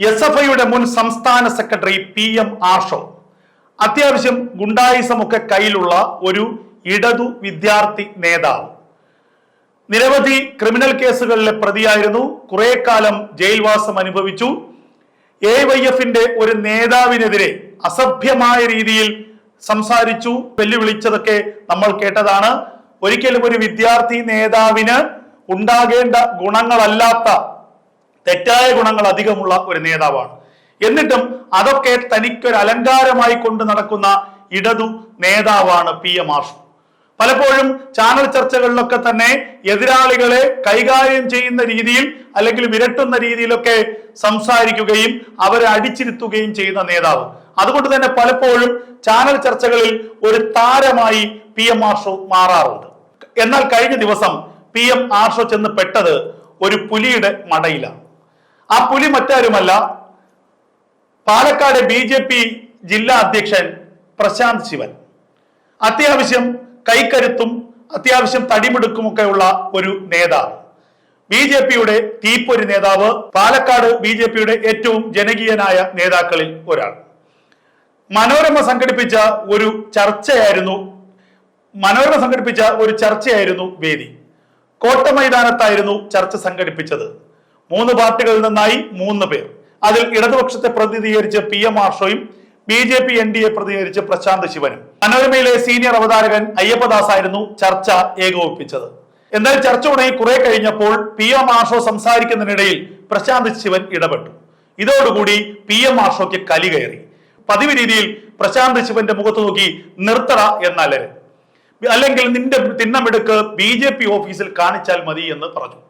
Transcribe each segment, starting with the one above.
S F ഐയുടെ മുൻ സംസ്ഥാന സെക്രട്ടറി പി എം ആഷോ അത്യാവശ്യം ഗുണ്ടായിസമൊക്കെ കയ്യിലുള്ള ഒരു ഇടതു വിദ്യാർത്ഥി നേതാവ്. നിരവധി ക്രിമിനൽ കേസുകളിലെ പ്രതിയായിരുന്നു. കുറെ കാലം ജയിൽവാസം അനുഭവിച്ചു. എ വൈ എഫിന്റെ ഒരു നേതാവിനെതിരെ അസഭ്യമായ രീതിയിൽ സംസാരിച്ചു വെല്ലുവിളിച്ചതൊക്കെ നമ്മൾ കേട്ടതാണ്. ഒരിക്കലും ഒരു വിദ്യാർത്ഥി നേതാവിന് ഉണ്ടാകേണ്ട ഗുണങ്ങളല്ലാത്ത തെറ്റായ ഗുണങ്ങൾ അധികമുള്ള ഒരു നേതാവാണ്. എന്നിട്ടും അതൊക്കെ തനിക്കൊരു അലങ്കാരമായി കൊണ്ട് നടക്കുന്ന ഇടതു നേതാവാണ് പി എം ആഷു പലപ്പോഴും ചാനൽ ചർച്ചകളിലൊക്കെ തന്നെ എതിരാളികളെ കൈകാര്യം ചെയ്യുന്ന രീതിയിൽ അല്ലെങ്കിൽ വിരട്ടുന്ന രീതിയിലൊക്കെ സംസാരിക്കുകയും അവരെ അടിച്ചിരുത്തുകയും ചെയ്യുന്ന നേതാവ്. അതുകൊണ്ട് തന്നെ പലപ്പോഴും ചാനൽ ചർച്ചകളിൽ ഒരു താരമായി പി എം ആർഷോ മാറാറുണ്ട്. എന്നാൽ കഴിഞ്ഞ ദിവസം പി എം ആർഷോ ചെന്ന് പെട്ടത് ഒരു പുലിയുടെ മടയിലാണ്. ആ പുലി മറ്റാരുമല്ല പാലക്കാട് ബി ജില്ലാ അധ്യക്ഷൻ പ്രശാന്ത് ശിവൻ. അത്യാവശ്യം കൈക്കരുത്തും അത്യാവശ്യം തടിമിടുക്കും ഒക്കെ ഉള്ള ഒരു നേതാവ്. ബി ജെ പിയുടെ തീപ്പൊരു നേതാവ് പാലക്കാട് ബി ജെ പിയുടെ ഏറ്റവും ജനകീയനായ നേതാക്കളിൽ ഒരാൾ. മനോരമ സംഘടിപ്പിച്ച ഒരു ചർച്ചയായിരുന്നു മനോരമ സംഘടിപ്പിച്ച ഒരു ചർച്ചയായിരുന്നു വേദി. കോട്ട മൈതാനത്തായിരുന്നു ചർച്ച സംഘടിപ്പിച്ചത്. മൂന്ന് പാർട്ടികളിൽ നിന്നായി മൂന്ന് പേർ. അതിൽ ഇടതുപക്ഷത്തെ പ്രതിനിധീകരിച്ച് P M ആർഷോയും B J P N D A പ്രതികരിച്ച് പ്രശാന്ത് ശിവനും. മനോരമയിലെ സീനിയർ അവതാരകൻ അയ്യപ്പദാസ് ആയിരുന്നു ചർച്ച ഏകോപിപ്പിച്ചത്. എന്നാൽ ചർച്ച ഉടനെ കുറെ കഴിഞ്ഞപ്പോൾ പി എം ആഷോ സംസാരിക്കുന്നതിനിടയിൽ പ്രശാന്ത് ശിവൻ ഇടപെട്ടു. ഇതോടുകൂടി പി എം ആഷോയ്ക്ക് കലി കയറി. പതിവ് രീതിയിൽ പ്രശാന്ത് ശിവന്റെ മുഖത്ത് നോക്കി നിർത്തട എന്നല്ലര് അല്ലെങ്കിൽ നിന്റെ തിണ്ണമെടുക്ക് ബി ജെ പി ഓഫീസിൽ കാണിച്ചാൽ മതി എന്ന് പറഞ്ഞു.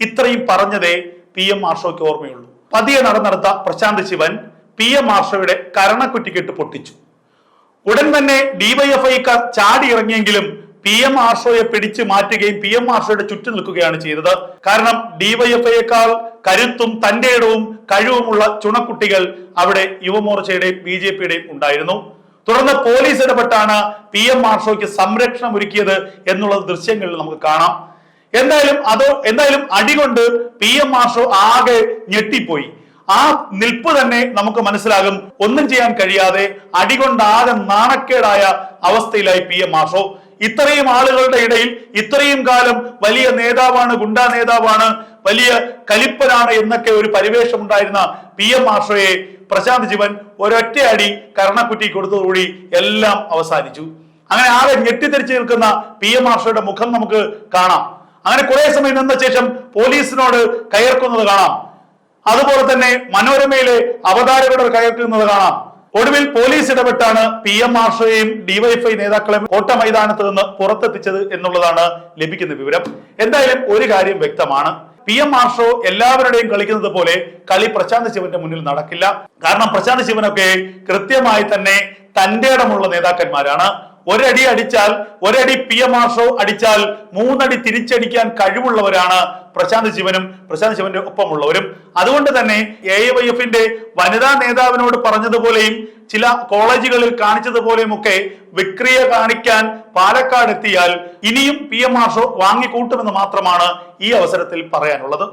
ഇത്രയും പറഞ്ഞതേ പി എം ആഷോയ്ക്ക് ഓർമ്മയുള്ളൂ. പതിയെ നടന്നെടുത്ത പ്രശാന്ത് ശിവൻ പി എം ആർഷയുടെ കരണക്കുറ്റിക്കിട്ട് പൊട്ടിച്ചു. ഉടൻ തന്നെ ഡിവൈഎഫ്ഐക്കാർ ചാടി ഇറങ്ങിയെങ്കിലും പി എം ആർഷോയെ പിടിച്ചു മാറ്റുകയും പി എം ആർഷോയുടെ ചുറ്റും നിൽക്കുകയാണ് ചെയ്തത്. കാരണം ഡിവൈഎഫ്ഐയേക്കാൾ കരുത്തും തന്റെ ഇടവും കഴിവുമുള്ള ചുണക്കുട്ടികൾ അവിടെ യുവമോർച്ചയുടെയും ബി ജെ പിയുടെയും ഉണ്ടായിരുന്നു. തുടർന്ന് പോലീസ് ഇടപെട്ടാണ് പി എം ആർഷോയ്ക്ക് സംരക്ഷണം ഒരുക്കിയത് എന്നുള്ള ദൃശ്യങ്ങളിൽ നമുക്ക് കാണാം. എന്തായാലും അതോ എന്തായാലും അടികൊണ്ട് പി എം ആർഷോ ആകെ ഞെട്ടിപ്പോയി. ആ നിൽപ്പ് തന്നെ നമുക്ക് മനസ്സിലാകും. ഒന്നും ചെയ്യാൻ കഴിയാതെ അടികൊണ്ടാകെ നാണക്കേടായ അവസ്ഥയിലായി പി. എം. മാഷോ. ഇത്രയും ആളുകളുടെ ഇടയിൽ ഇത്രയും കാലം വലിയ നേതാവാണ് ഗുണ്ടാ നേതാവാണ് വലിയ കലിപ്പനാണ് എന്നൊക്കെ ഒരു പരിവേഷം ഉണ്ടായിരുന്ന പി. എം. മാഷോയെ പ്രശാന്ത് ജീവൻ ഒരൊറ്റ അടി കരണക്കുറ്റി കൊടുത്തതോടുകൂടി എല്ലാം അവസാനിച്ചു. അങ്ങനെ ആകെ ഞെട്ടിത്തെറിച്ച് നിൽക്കുന്ന പി. എം. മാഷോയുടെ മുഖം നമുക്ക് കാണാം. അങ്ങനെ കുറെ സമയം നിന്ന ശേഷം പോലീസിനോട് കയർക്കുന്നത് കാണാം. അതുപോലെ തന്നെ മനോരമയിലെ അവതാരകരുടെ കയറ്റുന്നത് കാണാം. ഒടുവിൽ പോലീസ് ഇടപെട്ടാണ് പി എം ആർഷയെയും ഡിവൈഎഫ്ഐ നേതാക്കളെയും കോട്ട മൈതാനത്ത് നിന്ന് പുറത്തെത്തിച്ചത് എന്നുള്ളതാണ് ലഭിക്കുന്ന വിവരം. എന്തായാലും ഒരു കാര്യം വ്യക്തമാണ്. പി എം ആർഷോ എല്ലാവരുടെയും കളിക്കുന്നത് പോലെ കളി പ്രശാന്ത് ശിവന്റെ മുന്നിൽ നടക്കില്ല. കാരണം പ്രശാന്ത് ശിവനൊക്കെ കൃത്യമായി തന്നെ തന്റെ ഇടമുള്ള നേതാക്കന്മാരാണ്. ഒരടി അടിച്ചാൽ ഒരടി പി എം ആർഷോ അടിച്ചാൽ മൂന്നടി തിരിച്ചടിക്കാൻ കഴിവുള്ളവരാണ് പ്രശാന്ത് ശിവനും പ്രശാന്ത് ശിവന്റെ ഒപ്പമുള്ളവരും. അതുകൊണ്ട് തന്നെ എ വൈ എഫിന്റെ വനിതാ നേതാവിനോട് പറഞ്ഞതുപോലെയും ചില കോളേജുകളിൽ കാണിച്ചതുപോലെയും ഒക്കെ വിക്രിയ കാണിക്കാൻ പാലക്കാട് എത്തിയാൽ ഇനിയും പി എം ആർഷോ വാങ്ങിക്കൂട്ടുമെന്ന് മാത്രമാണ് ഈ അവസരത്തിൽ പറയാനുള്ളത്.